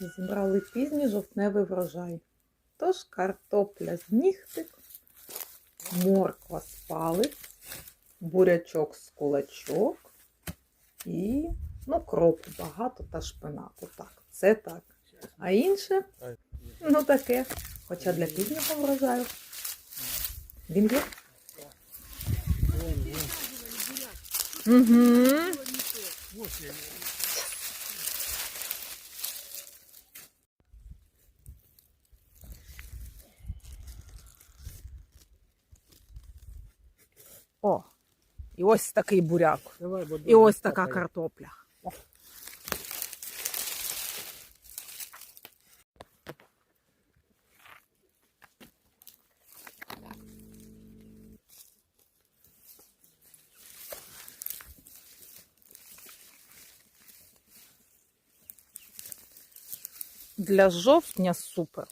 Зібрали пізній жовтневий врожай. Тож картопля з нігтик, морква з палець, бурячок з кулачок і ну, кропу багато та шпинату. Так, це так. А інше, ну таке. Хоча для пізнього врожаю. Він є? Угу. О, і ось такий буряк. Давай, бо І ось така капає. картопля. О. Для жовтня супер.